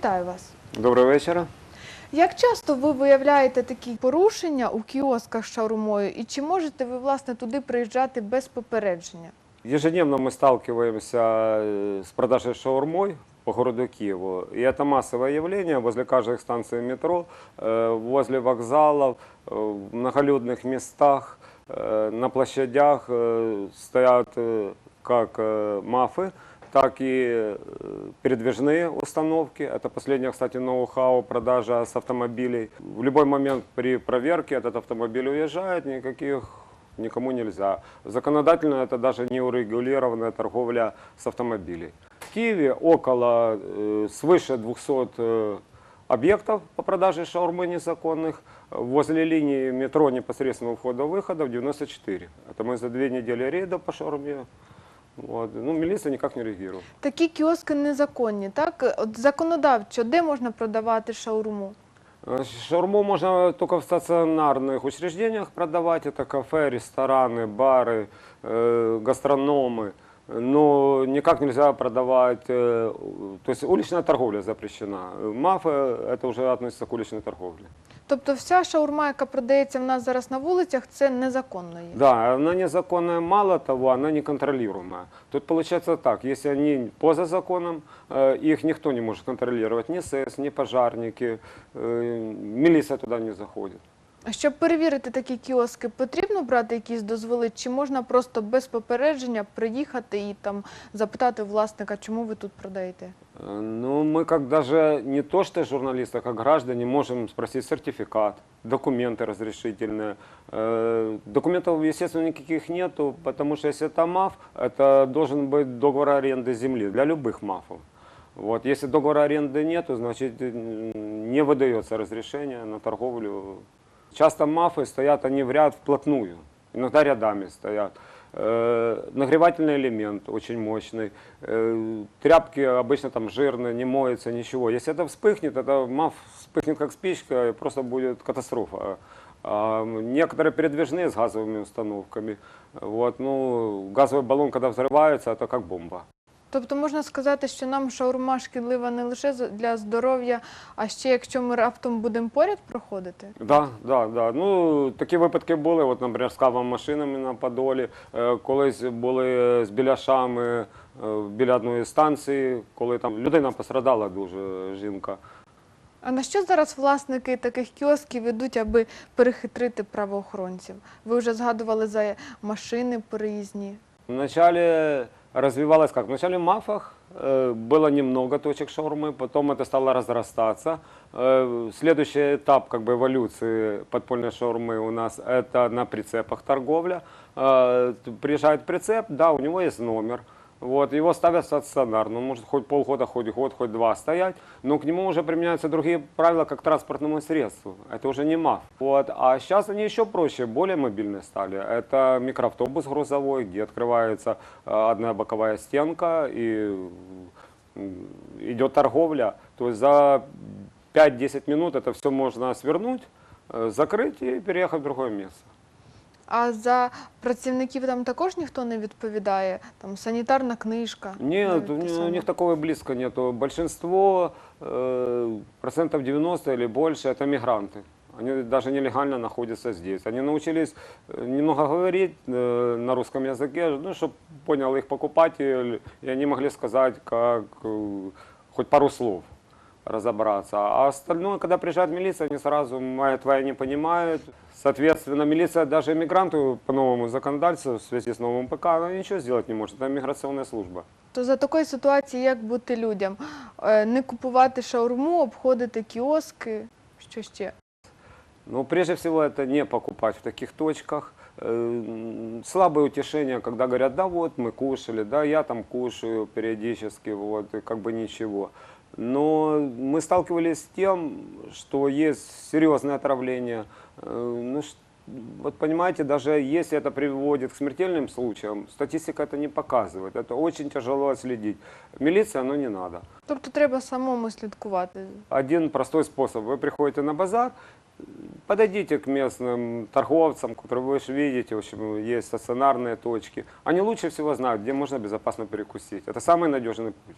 Вітаю вас. Доброго вечора. Як часто ви виявляєте такі порушення у кіосках з шаурмою, і чи можете ви власне туди приїжджати без попередження? Ежедневно мы сталкиваемся э, с продажей шаурмой по городу Киеву. И это массовое явление возле каждой станции метро, э, возле вокзалов, э, в многолюдных местах, э, на площадях э, стоят э, как э, мафы, так и э, передвижные установки. Это последнее, кстати, ноу-хау продажа с автомобилей. В любой момент при проверке этот автомобиль уезжает, никаких никому нельзя. Законодательно это даже не урегулированная торговля с автомобилей. В Киеве около э, свыше 200 э, объектов по продаже шаурмы незаконных. Возле линии метро непосредственного входа-выхода 94. Это мы за две недели рейда по шаурме. Вот. Ну, милиция никак не реагирует. Такі кіоски незаконні, так? От законодавчо, де можна продавати шаурму? Э, Шаурму можно только в стационарных учреждениях продавать. Это кафе, рестораны, бары, э, гастрономы. Но никак нельзя продавать, э, то есть уличная торговля запрещена. МАФ э, это уже относится к уличной торговле. Тобто вся шаурма, яка продається в нас зараз на вулицях, це незаконно є. Да, она незаконная, мало того, она неконтролируемая. Тут получается так, если они поза законом, э, их никто не может контролировать, ни СЭС, ни пожарники, э, милиция туда не заходит. А Щоб перевірити такі кіоски, потрібно брати якісь дозволи, чи можна просто без попередження приїхати і там запитати власника, чому ви тут продаєте? Э, Ну, мы как даже не то что журналисты, а как граждане можем спросить сертификат, документы разрешительные. Э, Документов, естественно, никаких нету, потому что если это МАФ, это должен быть договор аренды земли для любых МАФов. Вот. Если договора аренды нету, значит м, не выдается разрешение на торговлю. Часто МАФы стоят они в ряд вплотную, иногда рядами стоят. Э, Нагревательный элемент очень мощный. Э, Тряпки обычно там жирные, не моются, ничего. Если это вспыхнет, это МАФ вспыхнет как спичка, и просто будет катастрофа. А Некоторые передвижные с газовыми установками. Вот, ну, газовый баллон, когда взрывается, это как бомба. Тобто можна сказати, що нам шаурма шкідлива не лише для здоров'я, а ще якщо ми раптом будемо поряд проходити. Да, да, да. Ну, такі випадки були, от, наприклад, з кавомашинами на Подолі. Е, Колись були з біляшами е, біля одної станції, коли там людина пострадала дуже, жінка. А на що зараз власники таких кіосків ведуть, аби перехитрити правоохоронців? Ви вже згадували за машини переїзні. Вначале развивалось как? Вначале в МАФах э, было немного точек шаурмы, потом это стало разрастаться. Э, следующий этап как бы эволюции подпольной шаурмы у нас это на прицепах торговля. Э, т- приезжает прицеп, да, у него есть номер. Вот, его ставят стационарно, он может хоть полгода, хоть год, хоть два стоять, но к нему уже применяются другие правила, как к транспортному средству. Это уже не МАФ. Вот. А сейчас они еще проще, более мобильные стали. Это микроавтобус грузовой, где открывается э, одна боковая стенка и м, идет торговля. То есть за 5-10 минут это все можно свернуть, э, закрыть и переехать в другое место. А за працівників там також ніхто не відповідає. Там санітарна книжка. Нет, навіть у, те них- у саме. них такого близко нету. Большинство, э, процентов 90 или больше, это мигранты. Они даже нелегально находятся здесь. Они научились э, немного говорить э, на русском языке, ну, чтобы понял их покупатель, и они могли сказать как э, хоть пару слов разобраться. А остальное, когда приезжает милиция, они сразу моя твоя не понимают. Соответственно, милиция даже иммигранту по новому законодательству в связи с новым ПК, она ничего сделать не может. Это миграционная служба. То за такої ситуації як бути людям? Е, Не купувати шаурму, обходити кіоски. Що ще? Ну, прежде всего, это не покупать в таких точках. Э, м, Слабое утешение, когда говорят, да вот, мы кушали, да, я там кушаю периодически, вот, и как бы ничего. Но мы сталкивались с тем, что есть серьезное отравление. Э, Ну, вот понимаете, даже если это приводит к смертельным случаям, статистика это не показывает. Это очень тяжело отследить. Милиция, оно не надо. Тобто треба самому слідкувати. Один простой способ. Вы приходите на базар, подойдите к местным торговцам, которые вы же видите, в общем, есть стационарные точки. Они лучше всего знают, где можно безопасно перекусить. Это самый надежный путь.